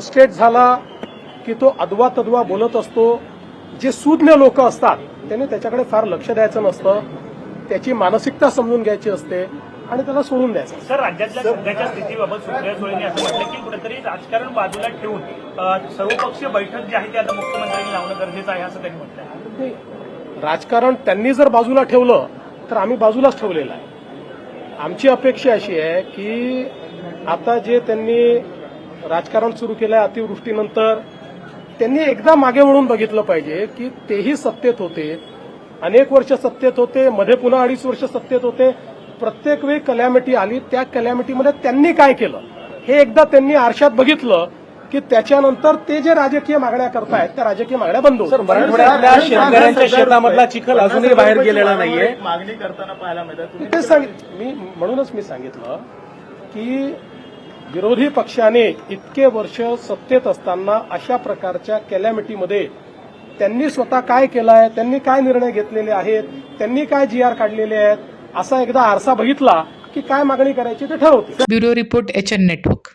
Upset झाला की तो अदवा तदवा बोलत असतो. जे सुज्ञ लोक असतात त्यांनी त्याच्याकडे फार लक्ष द्यायचं नसतं. त्याची मानसिकता समजून घ्यायची असते आणि त्याला सोडून द्यायचं सर राज्यातल्या सध्याच्या स्थितीबाबत सुप्रिया सुळेंनी असं म्हटलं की कुठेतरी राजकारण बाजूला ठेवून सर्वपक्षीय बैठक जी आहे ती आता मुख्यमंत्र्यांनी लावणं गरजेचं आहे असं त्यांनी म्हटलं राजकारण त्यांनी जर बाजूला ठेवलं तर आम्ही बाजूलाच ठेवलेलं आहे. आमची अपेक्षा अशी आहे की आता जे त्यांनी राजकारण सुरू केलं आहे अतिवृष्टीनंतर त्यांनी एकदा मागे वळून बघितलं पाहिजे की तेही सत्तेत होते अनेक वर्ष सत्तेत होते मध्ये पुन्हा अडीच वर्ष सत्तेत होते प्रत्येक वेळी कलॅमिटी आली त्या कलॅमिटीमध्ये त्यांनी काय केलं हे एकदा त्यांनी आरशात बघितलं की त्याच्यानंतर ते जे राजकीय मागण्या करतायत त्या राजकीय मागण्या बंद होतील. मराठवाड्यातल्या शेतकऱ्यांच्या शेतामधला चिखल अजूनही बाहेर गेलेला नाहीये मागणी करताना पाहायला मिळतात मी म्हणूनच मी सांगितलं की विरोधी पक्षाने इतके वर्ष सत्तेत असताना अशा प्रकारच्या कॅलॅमिटीमध्ये त्यांनी स्वतः काय केलं आहे त्यांनी काय निर्णय घेतलेले आहेत त्यांनी काय जी आर काढलेले आहेत असा एकदा आरसा बघितला की काय मागणी करायची ते ठरवते bureau report H N network.